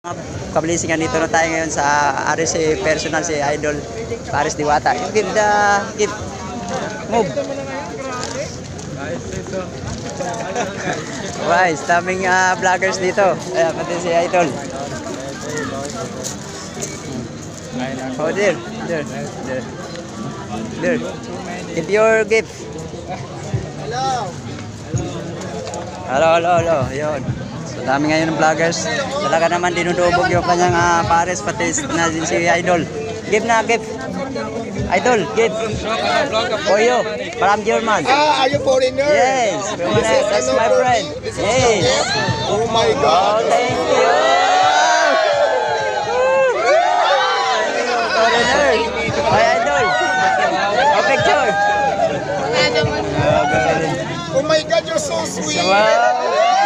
Mga kablisingan dito na tayo ngayon sa RSA personal si Idol Paris Diwata. Give the give move. Guys, daming ah, vloggers dito. Ayan, pati si Idol. Oh, there, there, there. There. Give your gift. Hello, hello, hello. Yun. So, dami ngayon ng vloggers. Talaga naman dinudubog yung kanyang ah, pares, pati na din si Idol. Give na, give. Idol, give. For you. From German. Ah, are you foreigner? Yes. That's my friend. Yes. Oh my Oh, God. thank you. Foreigner. Hi, Idol. A picture. Oh. Oh my God, you're so sweet. Wow.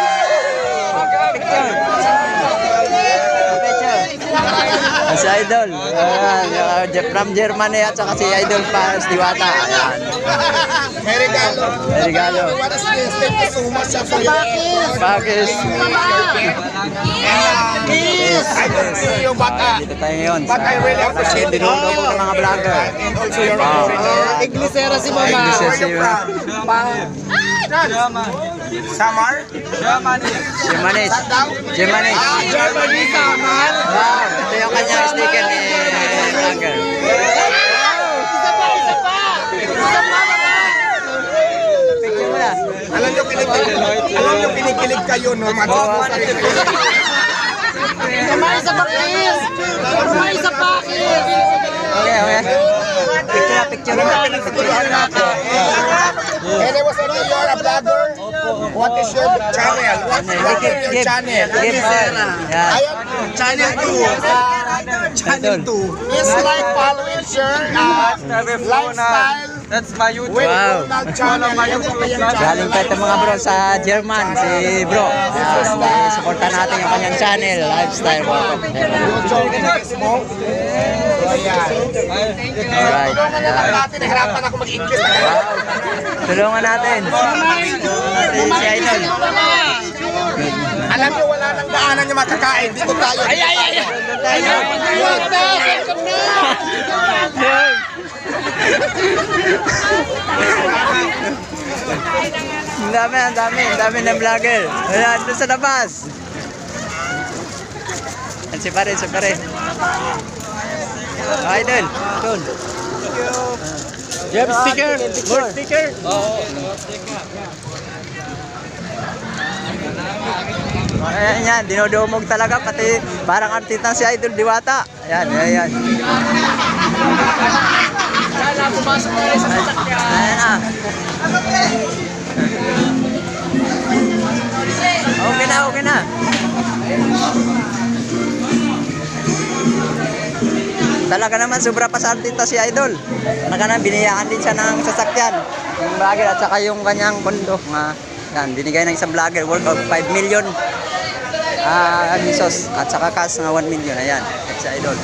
Si Idol. Ayan, yung from Germany at saka si Idol Paris Diwata. Ayan. May regalo. May regalo. What is this? Thank you so much for your Pakis. Yes. I don't see you, but, uh, Dito tayo ngayon. but I really appreciate it. Dinudubo ng mga vlogger. And also your Wow. foreigner. Iglisera si Mama. Iglesia si? Samar? Germanis. Germanis. Germany, Samar. Wow. Ito yung kanyang sticker ni vlogger. Isa pa, isa pa. Isa pa, Mama. Picture mo na. Alam nyo, kinikilig, alam nyo, kinikilig kayo, no? Sa Mama, pa, please. Mama, isa pa, please. Okay, okay. Picture picture na. Picture na. And I was saying, you're a vlogger? What is your channel? What, is your channel? I am channel 2. Channel 2. It's like following share uh, lifestyle That's my YouTube. Wow. Channel. Po yung Galing pa itong mga bro sa German, si bro. Supportan natin yung kanyang channel, lifestyle. YouTube. Alright. Nahirapan ako mag-English. Tulungan natin. Si Idol. Alam nyo, wala nang daanan yung makakain. Dito tayo. Ay, ay, ay. Ayun. Ang dami, ang dami, ang dami ng vlogger. Ayan, doon sa labas. Yan si pare, si pare. Oh, idol, doon. You have sticker? More sticker? Oo. Ayan yan, dinodumog talaga pati parang artista si Idol Diwata. Ayan, ayan, ayan. Sana, pumasok na rin sa sasakyan. Ayan na. Okay na, okay na. Talaga naman, sobra pa sa artista si Idol. Talaga naman, biniyaan din siya ng sasakyan. Yung vlogger at saka yung kanyang kondo. Nga, yan, binigay ng isang vlogger worth of 5 million ah pesos. At saka cash nga 1 million. Ayan, si Idol.